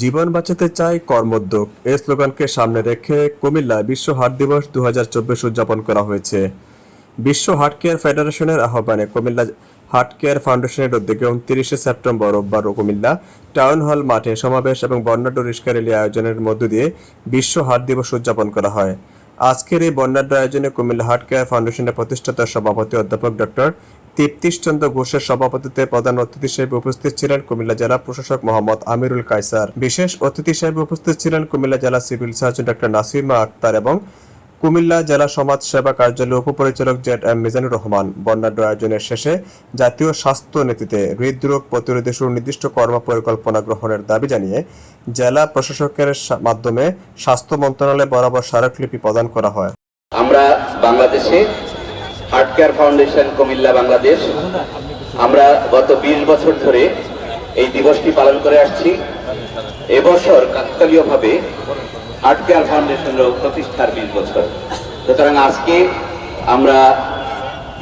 জীবন বাঁচাতে চাই কর্মোদ্যোগ। এই স্লোগানকে সামনে রেখে কুমিল্লায় বিশ্ব হার্ট দিবস দুহাজার চব্বিশ উদযাপন করা হয়েছে। বিশ্ব হার্ট কেয়ার ফেডারেশনের আহ্বানে কুমিল্লা হার্ট কেয়ার ফাউন্ডেশনের উদ্যোগে উনত্রিশে সেপ্টেম্বর রোববার কুমিল্লা টাউন হল মাঠে সমাবেশ এবং বর্ণাঢ্য রিস্কা র্যালি আয়োজনের মধ্য দিয়ে বিশ্ব হার্ট দিবস উদযাপন করা হয়। আজকের এই বর্ণাঢ্য আয়োজনে কুমিল্লা হার্ট কেয়ার ফাউন্ডেশনের প্রতিষ্ঠাতা সভাপতি অধ্যাপক ডক্টর তৃপ্তিশ চন্দ্র ঘোষের সভাপতিত্বে প্রধান অতিথি হিসেবে উপস্থিত ছিলেন কুমিল্লা জেলা প্রশাসক মোহাম্মদ আমিরুল কায়সার। বিশেষ অতিথি হিসেবে উপস্থিত ছিলেন কুমিল্লা জেলা civil surgeon doctor Nasima Akter এবং কুমিল্লা জেলা সমাজ সেবা কার্যালয়ের উপপরিচালক জেড এম মিজানুর রহমান। বর্ণাঢ্য আয়োজনের শেষে জাতীয় স্বাস্থ্য নীতিতে হৃদরোগ প্রতিরোধে সুনির্দিষ্ট কর্ম পরিকল্পনা গ্রহণের দাবি জানিয়ে জেলা প্রশাসকের মাধ্যমে স্বাস্থ্য মন্ত্রণালয়ে বরাবর স্মারকলিপি প্রদান করা হয়। আমরা বাংলাদেশে heart care foundation Comilla, Bangladesh. আমরা গত বিশ বছর ধরে এই দিবসটি পালন করে আসছি। এবছর কাকতালীয়ভাবে হার্ট কেয়ার ফাউন্ডেশনের প্রতিষ্ঠার বিশ বছর। সুতরাং আজকে আমরা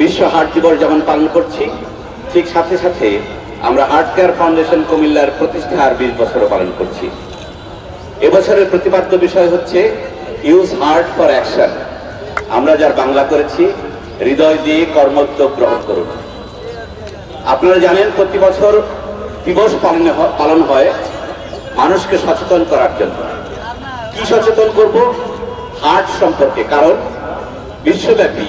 বিশ্ব হার্ট দিবস যেমন পালন করছি, ঠিক সাথে সাথে আমরা হার্ট কেয়ার ফাউন্ডেশন কুমিল্লার প্রতিষ্ঠার বিশ বছরও পালন করছি। এবছরের প্রতিপাদ্য বিষয় হচ্ছে ইউজ হার্ট ফর অ্যাকশন আমরা যার বাংলা করেছি হৃদয় দিয়ে কর্মোদ্যোগ গ্রহণ করুন। আপনারা জানেন প্রতি বছর দিবস পালনে পালন হয় মানুষকে সচেতন করার জন্য। কি সচেতন করব? হার্ট সম্পর্কে। কারণ বিশ্বব্যাপী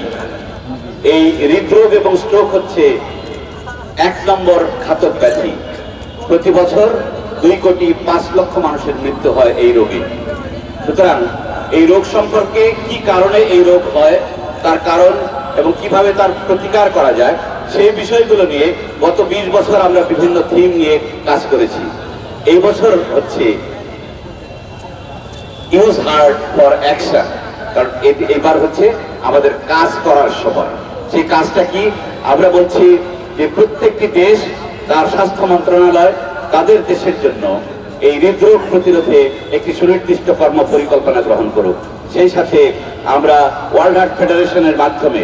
এই হৃদরোগ এবং স্ট্রোক হচ্ছে এক নম্বর ঘাতক ব্যাধি। প্রতি বছর দুই কোটি পাঁচ লক্ষ মানুষের মৃত্যু হয় এই রোগে। সুতরাং এই রোগ সম্পর্কে কি কারণে এই রোগ হয়? তার কারণ এবং কীভাবে তার প্রতিকার করা যায় সেই বিষয়গুলো নিয়ে গত বিশ বছর আমরা বিভিন্ন থিম নিয়ে কাজ করেছি। এই বছর হচ্ছে ইউজ হার্ট ফর অ্যাকশন কারণ এবার হচ্ছে আমাদের কাজ করার সময়। সেই কাজটা কি? আমরা বলছি যে প্রত্যেকটি দেশ, তার স্বাস্থ্য মন্ত্রণালয় তাদের দেশের জন্য এই হৃদরোগ প্রতিরোধে একটি সুনির্দিষ্ট কর্ম পরিকল্পনা গ্রহণ করুক। সেই সাথে আমরা ওয়ার্ল্ড হার্ট ফেডারেশনের মাধ্যমে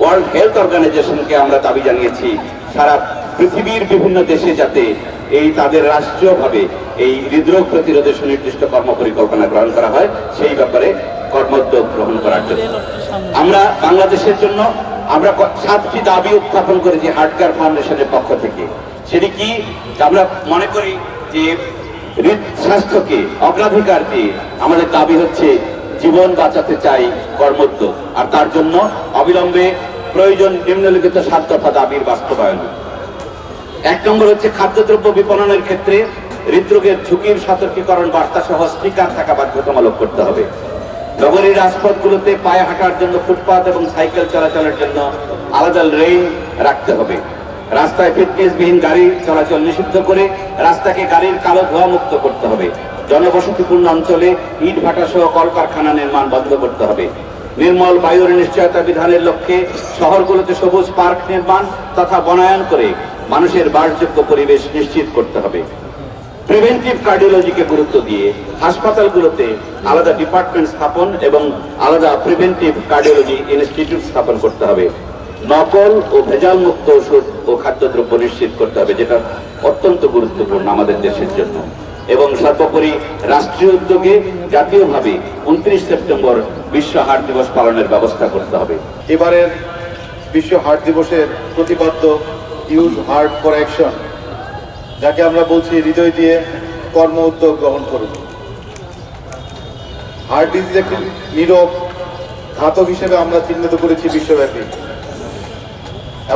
ওয়ার্ল্ড হেলথ অর্গানাইজেশনকে আমরা দাবি জানিয়েছি, সারা পৃথিবীর বিভিন্ন দেশে যাতে এই তাদের রাষ্ট্রীয়ভাবে এই হৃদরোগ প্রতিরোধে সুনির্দিষ্ট কর্ম পরিকল্পনা গ্রহণ করা হয়, সেই ব্যাপারে কর্মোদ্যোগ গ্রহণ করার জন্য। আমরা বাংলাদেশের জন্য, আমরা সাতটি দাবি উত্থাপন করেছি হার্ট কেয়ার ফাউন্ডেশনের পক্ষ থেকে। সেটি কি? আমরা মনে করি যে স্বাস্থ্যকে অগ্রাধিকার দিয়ে আমাদের দাবি হচ্ছে জীবন বাঁচাতে চাই কর্মোদ্যোগ আর তার জন্য অবিলম্বে প্রয়োজন নিম্নলিখিত সাত দফা দাবির বাস্তবায়ন। এক নম্বর হচ্ছে খাদ্যদ্রব্য বিপণনের ক্ষেত্রে হৃদরোগের ঝুঁকির সতর্কীকরণ বার্তা সহ স্টিকার থাকা বাধ্যতামূলক করতে হবে। নগরীর রাজপথগুলোতে পায়ে হাঁটার জন্য ফুটপাত এবং সাইকেল চলাচলের জন্য আলাদা লেন রাখতে হবে। রাস্তায় ফিটনেসবিহীন গাড়ি চলাচল নিষিদ্ধ করে রাস্তাকে গাড়ির কালো ধোয়া মুক্ত করতে হবে। জনবসতিপূর্ণ অঞ্চলে ইট ভাটা সহ কলকারখানা নির্মাণ বন্ধ করতে হবে। নির্মল বায়ুর নিশ্চয়তা বিধানের লক্ষ্যে শহরগুলোতে সবুজ পার্ক নির্মাণ তথা বনায়ন করে মানুষের বাসযোগ্য পরিবেশ নিশ্চিত করতে হবে। প্রিভেন্টিভ কার্ডিওলজিকে গুরুত্ব দিয়ে হাসপাতালগুলোতে আলাদা ডিপার্টমেন্ট স্থাপন এবং আলাদা প্রিভেন্টিভ কার্ডিওলজি ইনস্টিটিউট স্থাপন করতে হবে। নকল ও ভেজাল মুক্ত ওষুধ ও খাদ্যদ্রব্য নিশ্চিত করতে হবে, যেটা অত্যন্ত গুরুত্বপূর্ণ আমাদের দেশের জন্য। এবং সর্বোপরি রাষ্ট্রীয় উদ্যোগে জাতীয়ভাবে উনত্রিশ সেপ্টেম্বর বিশ্ব হার্ট দিবস পালনের ব্যবস্থা করতে হবে। এবারের বিশ্ব হার্ট দিবসের প্রতিপাদ্য ইউজ হার্ট ফর অ্যাকশন যাকে আমরা বলছি হৃদয় দিয়ে কর্ম উদ্যোগ গ্রহণ করুন। হার্ট ডিজিজ একটি নীরব ঘাতক হিসেবে আমরা চিহ্নিত করেছি বিশ্বব্যাপী।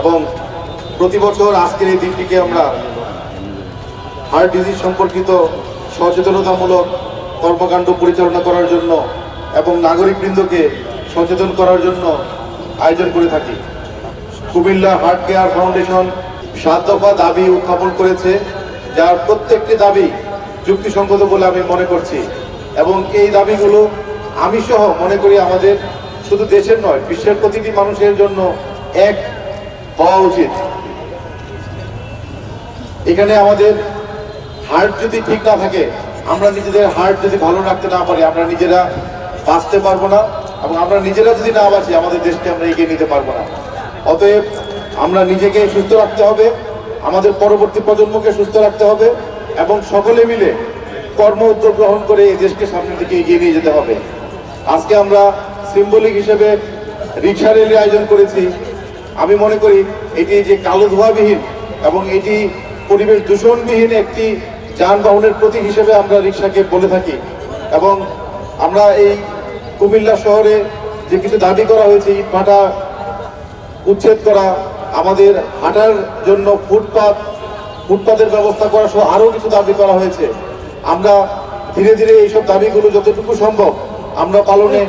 এবং প্রতি বছর আজকের এই দিনটিকে আমরা হার্ট ডিজিজ সম্পর্কিত সচেতনতামূলক কর্মকাণ্ড পরিচালনা করার জন্য এবং নাগরিকবৃন্দকে সচেতন করার জন্য আয়োজন করে থাকি। কুমিল্লা হার্ট কেয়ার ফাউন্ডেশন সাত দফা দাবি উত্থাপন করেছে, যার প্রত্যেকটি দাবি যুক্তিসঙ্গত বলে আমি মনে করছি এবং এই দাবিগুলো আমি সহ মনে করি আমাদের শুধু দেশের নয়, বিশ্বের প্রতিটি মানুষের জন্য এক হওয়া উচিত। এখানে আমাদের হার্ট যদি ঠিক না থাকে, আমরা নিজেদের হার্ট যদি ভালো রাখতে না পারি, আমরা নিজেরা বাঁচতে পারব না এবং আমরা নিজেরা যদি না বাঁচি, আমাদের দেশকে আমরা এগিয়ে নিতে পারব না। অতএব আমরা নিজেকে সুস্থ রাখতে হবে, আমাদের পরবর্তী প্রজন্মকে সুস্থ রাখতে হবে এবং সকলে মিলে কর্ম উদ্যোগ গ্রহণ করে এই দেশকে সামনের দিকে এগিয়ে নিয়ে যেতে হবে। আজকে আমরা সিম্বলিক হিসেবে রিক্সা র্যালির আয়োজন করেছি। আমি মনে করি, এটি যে কালো ধোয়াবিহীন এবং এটি পরিবেশ দূষণবিহীন একটি যানবাহনের প্রতীক হিসেবে আমরা রিক্সাকে বলে থাকি। এবং আমরা এই কুমিল্লা শহরে যে কিছু দাবি করা হয়েছে, ইট ভাটা উচ্ছেদ করা, আমাদের হাঁটার জন্য ফুটপাত, ফুটপাতের ব্যবস্থা করা সহ আরও কিছু দাবি করা হয়েছে। আমরা ধীরে ধীরে এইসব দাবিগুলো যতটুকু সম্ভব আমরা পালনে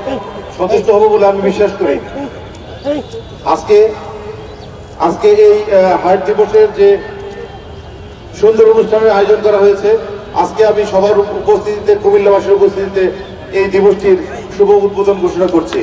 সচেষ্ট হব বলে আমি বিশ্বাস করি। আজকে আজকে এই হাট দিবসের যে সুন্দর অনুষ্ঠানের আয়োজন করা হয়েছে। আজকে আমি সবার উপস্থিতিতে কুমিল্লাবাসীর উপস্থিতিতে এই দিবসটির শুভ উদ্বোধন ঘোষণা করছি।